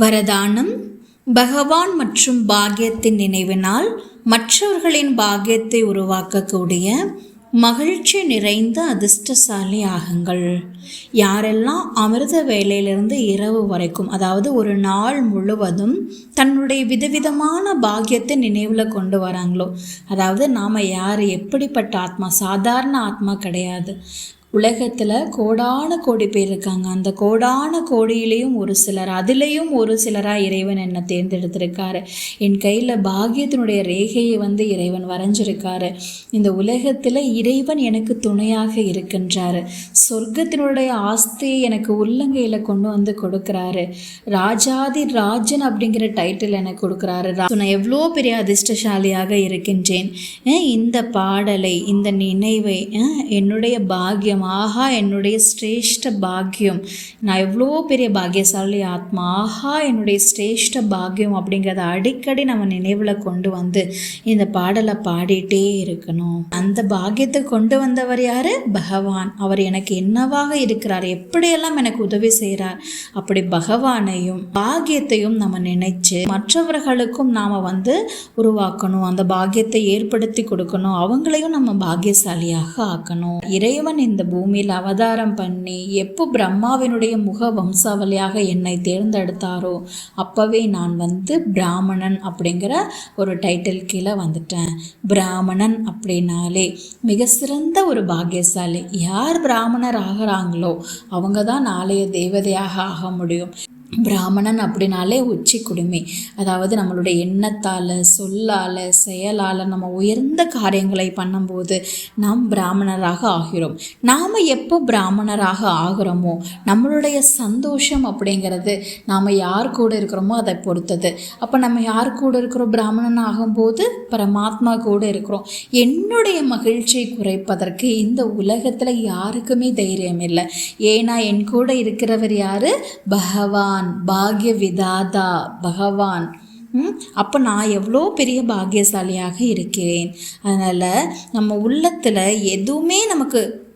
வரதானம் பகவான் மற்றும் பாக்கியத்தின் நினைவினால் மற்றவர்களின் பாக்கியத்தை உருவாக்கக்கூடிய மகிழ்ச்சி நிறைந்த அதிர்ஷ்டசாலி ஆகுங்கள். யாரெல்லாம் அமிர்த வேலையிலிருந்து இரவு வரைக்கும் அதாவது ஒரு நாள் முழுவதும் தன்னுடைய விதவிதமான பாக்கியத்தை நினைவில் கொண்டு வராங்களோ அதாவது நாம் யார் எப்படிப்பட்ட ஆத்மா சாதாரண ஆத்மா கிடையாது. உலகத்தில் கோடான கோடி பேர் இருக்காங்க. அந்த கோடான கோடியிலையும் ஒரு சிலர் அதுலேயும் ஒரு சிலராக இறைவன் என்னை தேர்ந்தெடுத்திருக்காரு. என் கையில் பாகியத்தினுடைய ரேகையை வந்து இறைவன் வரைஞ்சிருக்காரு. இந்த உலகத்தில் இறைவன் எனக்கு துணையாக இருக்கின்றாரு. சொர்க்கத்தினுடைய ஆஸ்தியை எனக்கு உள்ளங்கையில் கொண்டு வந்து கொடுக்குறாரு. ராஜாதி ராஜன் அப்படிங்கிற டைட்டில் எனக்கு கொடுக்குறாரு. நான் எவ்வளோ பெரிய அதிர்ஷ்டசாலியாக இருக்கின்றேன். இந்த பாடலை இந்த நினைவை என்னுடைய பாகியம் ஆஹா என்னுடைய ஸ்ரேஷ்ட பாக்கியம். நான் எவ்வளோ பெரிய பாக்கியசாலி ஆத்மா. ஆஹா என்னுடைய ஸ்ரேஷ்ட பாக்கியம் அப்படிங்கிறத அடிக்கடி நம்ம நினைவில் கொண்டு வந்து இந்த பாடலை பாடிட்டே இருக்கணும். அந்த பாக்கியத்தை கொண்டு வந்தவர் யார்? பகவான். அவர் எனக்கு என்னவாக இருக்கிறார்? எப்படியெல்லாம் எனக்கு உதவி செய்கிறார்? அப்படி பகவானையும் பாக்கியத்தையும் நம்ம நினைச்சு மற்றவர்களுக்கும் நாம் வந்து உருவாக்கணும். அந்த பாக்கியத்தை ஏற்படுத்தி கொடுக்கணும். அவங்களையும் நம்ம பாக்கியசாலியாக ஆக்கணும். இறைவன் இந்த பூமியில் அவதாரம் பண்ணி எப்போ பிரம்மாவினுடைய முக வம்சாவளியாக என்னை தேர்ந்தெடுத்தாரோ அப்போவே நான் வந்து பிராமணன் அப்படிங்கிற ஒரு டைட்டில் கீழே வந்துட்டேன். பிராமணன் அப்படின்னாலே மிக சிறந்த ஒரு பாக்கியசாலி. யார் பிராமணர் ஆகிறாங்களோ அவங்க தான் நாளைய தேவதையாக ஆக முடியும். பிராமணன் அப்படின்னாலே உச்சி குடுமை. அதாவது நம்மளுடைய எண்ணத்தால் சொல்லால் செயலால் நம்ம உயர்ந்த காரியங்களை பண்ணும்போது நாம் பிராமணராக ஆகிறோம். நாம் எப்போ பிராமணராக ஆகிறோமோ நம்மளுடைய சந்தோஷம் அப்படிங்கிறது நாம் யார் கூட இருக்கிறோமோ அதை பொறுத்தது. அப்போ நம்ம யார் கூட இருக்கிறோம்? பிராமணன் ஆகும்போது பரமாத்மா கூட இருக்கிறோம். என்னுடைய மகிழ்ச்சியை குறைப்பதற்கு இந்த உலகத்தில் யாருக்குமே தைரியம் இல்லை. ஏன்னா என் கூட இருக்கிறவர் யார்? பகவான். பகவான் பாக்ய விதாதா பகவான் அப்போ நான் எவ்வளோ பெரிய பாக்கியசாலியாக இருக்கிறேன். அதனால் நம்ம உள்ளத்தில் எதுவுமே நமக்கு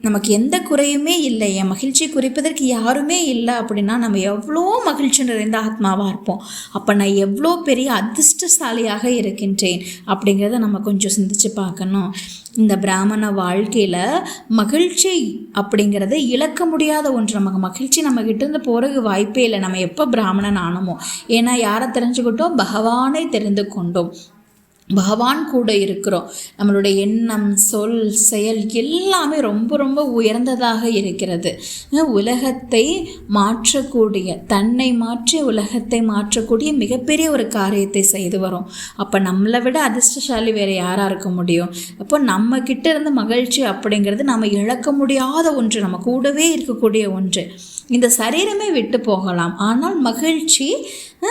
நமக்கு எந்த குறையுமே இல்லை. என் மகிழ்ச்சி குறிப்பதற்கு யாருமே இல்லை அப்படின்னா நம்ம எவ்வளோ மகிழ்ச்சி நிறைந்த ஆத்மாவாக இருப்போம். அப்போ நான் எவ்வளோ பெரிய அதிர்ஷ்டசாலியாக இருக்கின்றேன் அப்படிங்கிறத நம்ம கொஞ்சம் சிந்திச்சு பார்க்கணும். இந்த பிராமண வாழ்க்கையில் மகிழ்ச்சி அப்படிங்கிறது இழக்க முடியாத ஒன்று. நமக்கு மகிழ்ச்சி நம்மகிட்டேருந்து போகிறதுக்கு வாய்ப்பே இல்லை. நம்ம எப்போ பிராமணன் ஆனோமோ. ஏன்னா யாரை தெரிஞ்சுக்கிட்டோம்? பகவானை தெரிந்து கொண்டோம். பகவான் கூட இருக்கிறோம். நம்மளுடைய எண்ணம் சொல் செயல் எல்லாமே ரொம்ப ரொம்ப உயர்ந்ததாக இருக்கிறது. உலகத்தை மாற்றக்கூடிய தன்னை மாற்றி உலகத்தை மாற்றக்கூடிய மிகப்பெரிய ஒரு காரியத்தை செய்து வரும். அப்போ நம்மளை விட அதிர்ஷ்டசாலி வேறு யாராக இருக்க முடியும்? அப்போ நம்ம கிட்ட இருந்து மகிழ்ச்சி அப்படிங்கிறது நம்ம இழக்க முடியாத ஒன்று நம்ம கூடவே இருக்கக்கூடிய ஒன்று. இந்த சரீரமே விட்டு போகலாம். ஆனால் மகிழ்ச்சி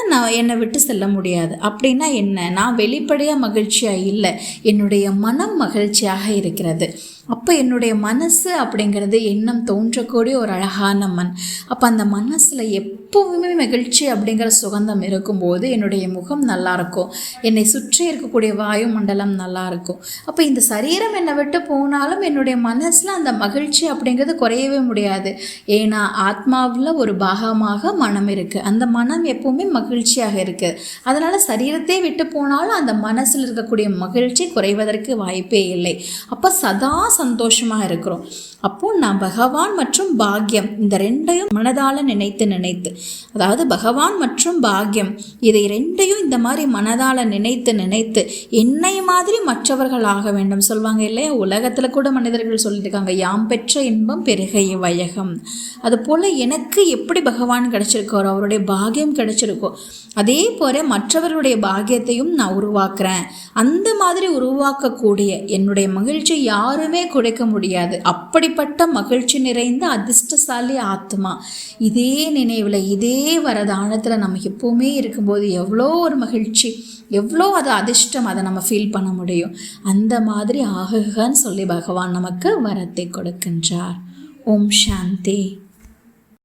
நான் என்னை விட்டு செல்ல முடியாது. அப்படின்னா என்ன? நான் வெளிப்படையாக மகிழ்ச்சியாக இல்லை. என்னுடைய மனம் மகிழ்ச்சியாக இருக்கிறது. அப்போ என்னுடைய மனசு அப்படிங்கிறது எண்ணம் தோன்றக்கூடிய ஒரு அழகான மண். அப்போ அந்த மனசில் எப்போவுமே மகிழ்ச்சி அப்படிங்கிற சுகந்தம் இருக்கும்போது என்னுடைய முகம் நல்லாயிருக்கும் என்னை சுற்றி இருக்கக்கூடிய வாயு மண்டலம் நல்லாயிருக்கும் அப்போ இந்த சரீரம் என்னை விட்டு போனாலும் என்னுடைய மனசில் அந்த மகிழ்ச்சி அப்படிங்கிறது குறையவே முடியாது. ஏன்னா ஆத்மாவில் ஒரு பாகமாக மனம் இருக்குது அந்த மனம் எப்போவுமே மகிழ்ச்சியாக இருக்குது அதனால் சரீரத்தை விட்டு போனாலும் அந்த மனசில் இருக்கக்கூடிய மகிழ்ச்சி குறைவதற்கு வாய்ப்பே இல்லை. அப்போ சதா சந்தோஷமாக இருக்கிறோம். அப்போது நான் பகவான் மற்றும் பாக்யம் இந்த ரெண்டையும் மனதால் நினைத்து நினைத்து அதாவது பகவான் மற்றும் பாக்யம் இதை ரெண்டையும் இந்த மாதிரி மனதால் நினைத்து நினைத்து என்னை மாதிரி மற்றவர்கள் ஆக வேண்டும் சொல்லுவாங்க இல்லையா? உலகத்தில் கூட மனிதர்கள் சொல்லியிருக்காங்க யாம் பெற்ற இன்பம் பெருகை வையகம். அதுபோல் எனக்கு எப்படி பகவான் கிடைச்சிருக்காரோ அவருடைய பாகியம் கிடைச்சிருக்கோ அதே போல மற்றவர்களுடைய பாகியத்தையும் நான் உருவாக்குறேன். அந்த மாதிரி உருவாக்கக்கூடிய என்னுடைய மகிழ்ச்சி யாருமே குறைக்க முடியாது. அப்படிப்பட்ட மகிழ்ச்சி நிறைந்த அதிர்ஷ்டசாலி ஆத்மா. இதே நினைவில் இதே வரதானத்தில் நம்ம எப்போவுமே இருக்கும்போது எவ்வளோ ஒரு மகிழ்ச்சி எவ்வளோ அது அதிர்ஷ்டம் அதை நம்ம ஃபீல் பண்ண முடியும். அந்த மாதிரி ஆகுகன்னு சொல்லி பகவான் நமக்கு வரத்தை கொடுக்கின்றார். ஓம் சாந்தி.